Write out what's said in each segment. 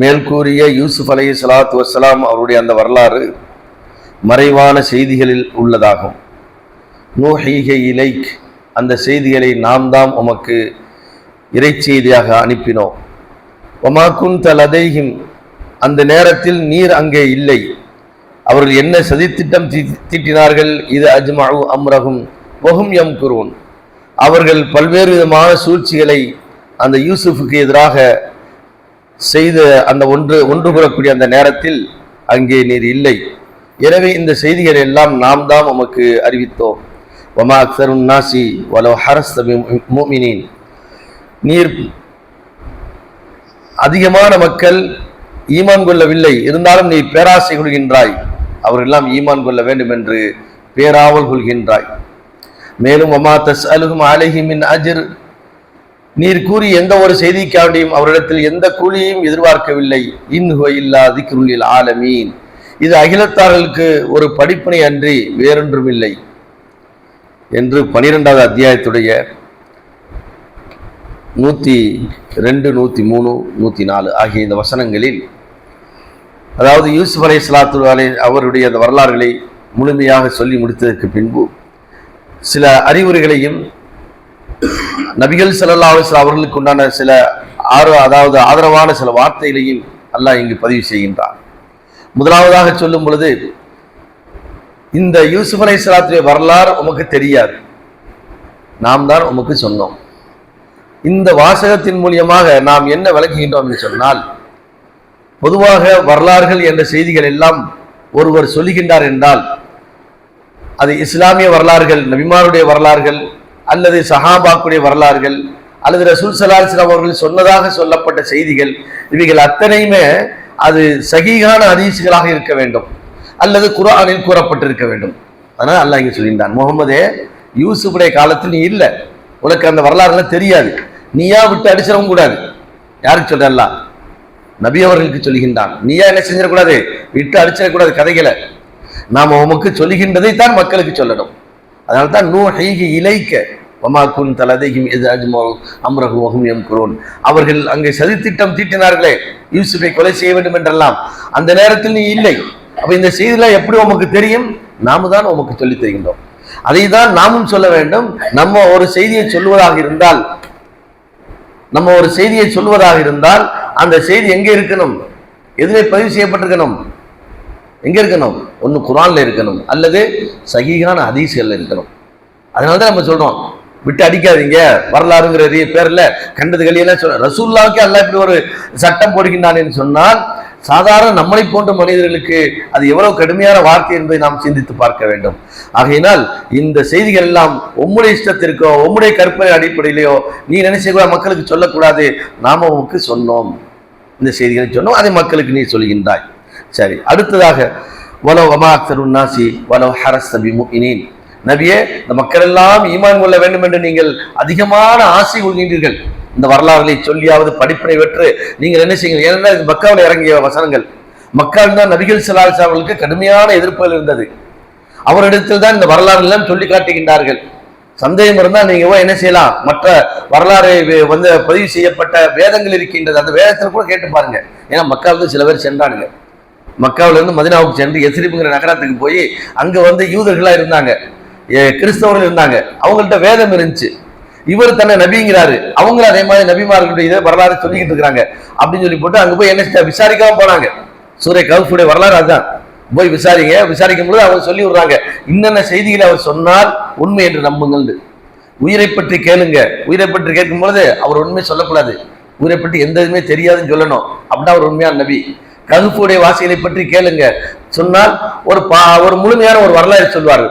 மேற்கூறிய யூசுப் அலி சலாத்து வசலாம் அவருடைய அந்த வரலாறு மறைவான செய்திகளில் உள்ளதாகும். நூஹீக இலைக் அந்த செய்திகளை நாம் தாம் உமக்கு இறைச்செய்தியாக அனுப்பினோம். ஒமாக்குன் தலதைஹிம் அந்த நேரத்தில் நீர் அங்கே இல்லை. அவர்கள் என்ன சதித்திட்டம் தீ தீட்டினார்கள்? இது அஜ்மு அம்ரகும் வஹும் எம் குருன் அவர்கள் பல்வேறு விதமான சூழ்ச்சிகளை அந்த யூசுஃபுக்கு எதிராக செய்த அந்த ஒன்று ஒன்று கூறக்கூடிய அந்த நேரத்தில் அங்கே நீர் இல்லை. எனவே இந்த செய்திகளை எல்லாம் நாம் தான் உமக்கு அறிவித்தோம். வமா அக்சருன் நாசி வலோ ஹரஸ் நீர் அதிகமான மக்கள் ஈமான் கொள்ளவில்லை. இருந்தாலும் நீ பேராசை கொள்கின்றாய். அவரெல்லாம் ஈமான் கொள்ள வேண்டும் என்று பேராவல் கொள்கின்றாய். மேலும் வமா தஸ் அலுகும் அலஹிமின் அஜிர். நீர் கூறி எந்த ஒரு செய்திக்காண்டியும் அவரிடத்தில் எந்த கூலியையும் எதிர்பார்க்கவில்லை. இன்ஹுவ இல்லா திக்ருலில் ஆலமீன். இது அகிலத்தார்களுக்கு ஒரு படிப்பினை அன்றி வேறொன்றும் இல்லை என்று பனிரெண்டாவது அத்தியாயத்துடைய நூற்றி ரெண்டு நூற்றி மூணு நூற்றி நாலு ஆகிய இந்த வசனங்களில் அதாவது யூசுப் அலை சலாத்து அலை அவருடைய அந்த வரலாறுகளை முழுமையாக சொல்லி முடித்ததற்கு பின்பு சில அறிவுரைகளையும் நபிகள் ஸல்லல்லாஹு அலைஹி அவர்களுக்கு உண்டான சில ஆறு அதாவது ஆதரவான சில வார்த்தைகளையும் அல்லாஹ் இங்கு பதிவு செய்கின்றார் முதலாவதாக சொல்லும் பொழுது இந்த யூசுப் அலை சலாத்துடைய வரலாறு உமக்கு தெரியாது. நாம் தான் உமக்கு சொன்னோம். இந்த வாசகத்தின் மூலியமாக நாம் என்ன விளக்குகின்றோம் என்று சொன்னால் பொதுவாக வரலாறுகள் என்ற செய்திகள் எல்லாம் ஒருவர் சொல்லுகின்றார் என்றால் அது இஸ்லாமிய வரலாறுகள் நபிமாருடைய வரலாறுகள் அல்லது சஹாபாக்குடைய வரலாறுகள் அல்லது ரசூல் சலாஹம் அவர்கள் சொன்னதாக சொல்லப்பட்ட செய்திகள் இவைகள் அத்தனையுமே அது சகிகான ஹதீஸ்களாக இருக்க வேண்டும். அல்லது குர்ஆனில் கூறப்பட்டிருக்க வேண்டும். அதனால் அல்லாஹ் இங்கே சொல்லியிருந்தான் முகமதே யூசுஃபுடைய காலத்தில் நீ இல்லை. உனக்கு அந்த வரலாறுலாம் தெரியாது. நீயா விட்டு அடிச்சிடவும் கூடாது. யாருக்கு சொல்கிறல்லாம் நபி அவர்களுக்கு சொல்லுகின்றான் நீயா என்ன செஞ்சிடக்கூடாது? விட்டு அடிச்சிடக்கூடாது கதைகளை. நாம் உமக்கு சொல்லுகின்றதை தான் மக்களுக்கு சொல்லணும். அதனால தான் நூ ஹைகி இலைக்க வமாக்குன் தலதையும் எது அஜ்மோ அம்ரகு வகும் எம் குரோன் அவர்கள் அங்கே சதித்திட்டம் தீட்டினார்களே யூசுஃபை கொலை செய்ய வேண்டும் என்றெல்லாம். அந்த நேரத்தில் நீ இல்லை. அப்போ இந்த செய்திலாம் எப்படி உமக்கு தெரியும்? நாம தான் உமக்கு சொல்லித் தருகின்றோம். அதை தான் நாமும் சொல்ல வேண்டும். நம்ம ஒரு செய்தியை சொல்வதாக இருந்தால் நம்ம ஒரு செய்தியை சொல்வதாக இருந்தால் அந்த செய்தி எங்கே இருக்கணும்? எதிலே பதிவு செய்யப்பட்டிருக்கணும்? எங்கே இருக்கணும்? ஒன்று குரானில் இருக்கணும். அல்லது சகிகான ஹதீஸ்கள்ல இருக்கணும். அதனால தான் நம்ம சொல்கிறோம் விட்டு அடிக்காதீங்க வரலாறுங்கிற பேரில் கண்டது கலியெல்லாம் சொல்ல ரசூல்லாவுக்கு அல்ல இப்படி ஒரு சட்டம் போடுகின்றான் சொன்னால் சாதாரண நம்மளை போன்ற மனிதர்களுக்கு அது எவ்வளவு கடுமையான வார்த்தை என்பதை நாம் சிந்தித்து பார்க்க வேண்டும். ஆகையினால் இந்த செய்திகள் எல்லாம் உம்முடைய இஷ்டத்திற்கோ உம்முடைய கற்பனை அடிப்படையிலையோ நீ நினைச்ச மக்களுக்கு சொல்லக்கூடாது நாம உமக்கு சொன்னோம். இந்த செய்திகளை சொன்னோம் அதை மக்களுக்கு நீ சொல்கின்றாய். சரி அடுத்ததாக வலோ வமாக்தரு நாசி வலோ ஹரஸ் தபி நபியே இந்த மக்கள் எல்லாம் ஈமான் கொள்ள வேண்டும் என்று நீங்கள் அதிகமான ஆசை கொள்கின்றீர்கள். இந்த வரலாறுகளை சொல்லியாவது படிப்பினை பெற்று நீங்கள் என்ன செய்யுங்கள்? ஏனென்றால் இது மக்காவில் இறங்கிய வசனங்கள். மக்கள் தான் நபிகள் சிலாசா அவர்களுக்கு கடுமையான எதிர்ப்புகள் இருந்தது. அவரிடத்தில் தான் இந்த வரலாறு எல்லாம் சொல்லி காட்டுகின்றார்கள். சந்தேகம் இருந்தால் நீங்கள் என்ன செய்யலாம்? மற்ற வரலாறு வே- வந்து பதிவு செய்யப்பட்ட வேதங்கள் இருக்கின்றது. அந்த வேதத்தில் கூட கேட்டு பாருங்க. ஏன்னா மக்காவுக்கு சில பேர் சென்றானுங்க. மக்காவுல இருந்து மதினாவுக்கு சென்று எசிரிப்புங்கிற நகரத்துக்கு போய் அங்கே வந்து யூதர்களாக இருந்தாங்க. ஏ, கிறிஸ்தவர்கள் இருந்தாங்க. அவங்கள்ட்ட வேதம் இருந்துச்சு. இவர் தன்னை நபிங்கிறாரு. அவங்களும் அதே மாதிரி நபிமார்களுடைய இதை வரலாறு சொல்லிக்கிட்டு இருக்கிறாங்க. அப்படின்னு சொல்லி போட்டு அங்கே போய் என்ன விசாரிக்காம போனாங்க. சூரிய கவுஃபுடைய வரலாறு அதுதான். போய் விசாரிங்க. விசாரிக்கும் பொழுது அவங்க சொல்லி விடுறாங்க. இன்னென்ன செய்திகளை அவர் சொன்னால் உண்மை என்று நம்புங்கள் உயிரை பற்றி கேளுங்க. உயிரை பற்றி கேட்கும் பொழுது அவர் உண்மை சொல்லக்கூடாது. உயிரை பற்றி எந்த இதுவுமே தெரியாதுன்னு சொல்லணும். அப்படின்னா அவர் உண்மையான நபி. கருப்புடைய வாசிகளை பற்றி கேளுங்க. சொன்னால் ஒரு பா ஒரு முழுமையான ஒரு வரலாறு சொல்வார்.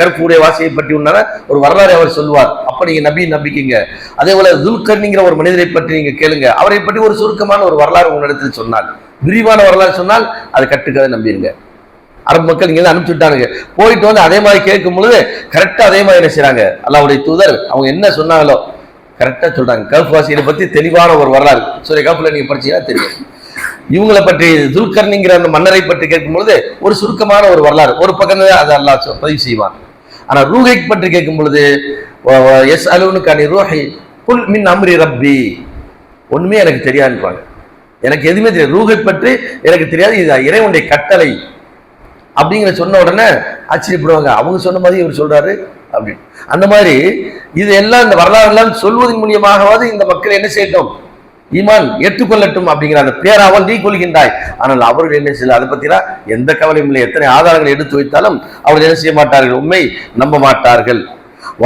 கருப்புடைய வாசியை பற்றி உண்டான ஒரு வரலாறு அவர் சொல்வார். அப்ப நீங்க நபி நம்பிக்கைங்க. அதே போல துல்கர்னிங்கிற ஒரு மனிதரை பற்றி நீங்க கேளுங்க. அவரை பற்றி ஒரு சுருக்கமான ஒரு வரலாறு உங்களிடத்தில் சொன்னால். விரிவான வரலாறு சொன்னால் அதை கட்டுக்கதை நம்பிடுங்க அரபு மக்கள் இங்கே அனுப்பிச்சு விட்டானுங்க. போயிட்டு வந்து அதே மாதிரி கேட்கும் பொழுது கரெக்டாக அதே மாதிரி என்ன செய்கிறாங்க அல்லாவுடைய தூதர் அவங்க என்ன சொன்னாங்களோ கரெக்டாக சொல்கிறாங்க கல்ஃப் வாசிகளை பற்றி தெளிவான ஒரு வரலாறு. சூரிய கல்ஃபில் நீங்கள் படிச்சீங்கன்னா தெரியும். இவங்களை பற்றி துல்கர்னிங்கிற அந்த மன்னரை பற்றி கேட்கும் பொழுது ஒரு சுருக்கமான ஒரு வரலாறு. ஒரு பக்கம் அதை அல்லாஹ் பதிவு செய்வான். ஆனா ரூஹை பற்றி கேட்கும் பொழுது எஸ் அலுவனுக்கான ரூஹை புல் மின் அம்ரி ரப்பி. ஒண்ணுமே எனக்கு தெரியாதுன்றாங்க எனக்கு எதுவுமே தெரியாது. ரூஹை பற்றி எனக்கு தெரியாது. இது இறைவனுடைய கட்டளை. அப்படிங்கிற சொன்ன உடனே ஆச்சரியப்படுவாங்க. அவங்க சொன்ன மாதிரி இவர் சொல்றாரு அப்படின்னு. அந்த மாதிரி இது எல்லாம் இந்த வரலாறு எல்லாம் சொல்வதன் மூலியமாகவாது இந்த மக்கள் என்ன செய்யட்டும்? ஈமான் ஏற்றுக்கொள்ளட்டும் அப்படிங்கிற அந்த பேராவல் நீ கொள்கின்றாய். ஆனால் அவர்கள் என்ன செய்யல அதை பத்திலாம் எந்த கவலையும் இல்லை. எத்தனை ஆதாரங்களை எடுத்து வைத்தாலும் அவர்கள் என்ன செய்ய மாட்டார்கள்? உண்மை நம்ப மாட்டார்கள்.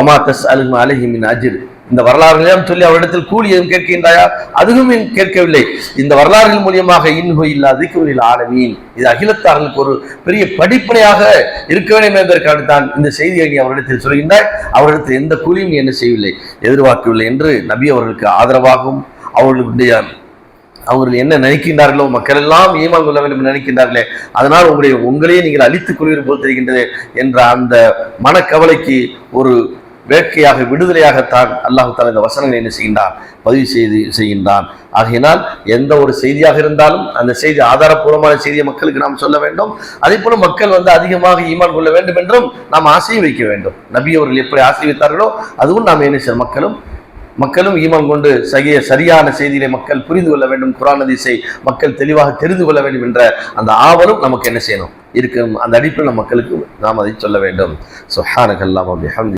ஒமா தஸ் அலுமா அலஹிமின் அஜிர். இந்த வரலாறுகளையும் சொல்லி அவரிடத்தில் கூலி எதுவும் கேட்கின்றாயா? அதுவும் கேட்கவில்லை. இந்த வரலாறுகள் மூலியமாக இன்ஹு இல்லா திக்குரில் ஆலமீன். இது அகிலத்தார்களுக்கு ஒரு பெரிய படிப்பனையாக இருக்க வேண்டும் என்பதற்காகத்தான் இந்த செய்தியை நீ அவரிடத்தில் சொல்கின்றாய். அவரிடத்தில் எந்த கூலியும் நீ என்ன செய்யவில்லை. எதிர்பார்க்கவில்லை என்று நபி அவர்களுக்கு ஆதரவாகவும் அவர்களுடைய அவர்கள் என்ன நினைக்கின்றார்களோ மக்கள் எல்லாம் ஈமான் கொள்ள வேண்டும் என்று நினைக்கின்றார்களே அதனால் உங்களுடைய உங்களையே நீங்கள் அழித்துக் கொள்கிற போல் தெரிகின்றது என்ற அந்த மனக்கவலைக்கு ஒரு வேட்கையாக விடுதலையாகத்தான் அல்லாஹு தாலா இந்த வசனங்களை என்ன செய்கின்றான்? பதிவு செய்து செய்கின்றான். ஆகையினால் எந்த ஒரு செய்தியாக இருந்தாலும் அந்த செய்தி ஆதாரப்பூர்வமான செய்தியை மக்களுக்கு நாம் சொல்ல வேண்டும். அதே போல மக்கள் வந்து அதிகமாக ஈமான் கொள்ள வேண்டும் என்றும் நாம் ஆசை வைக்க வேண்டும். நபி அவர்கள் எப்படி ஆசை வைத்தார்களோ அதுவும் நாம் என்ன செய்ய மக்களும் மக்களும் ஈமான் கொண்டு சகிய சரியான செய்திகளை மக்கள் புரிந்து கொள்ள வேண்டும் குரான் அதிசை மக்கள் தெளிவாக தெரிந்து கொள்ள வேண்டும் என்ற அந்த ஆவலும் நமக்கு என்ன செய்யணும்? இருக்கும். அந்த அடிப்படையில் மக்களுக்கு நாம் அதை சொல்ல வேண்டும். சுஹானகல்லாம் அப்படி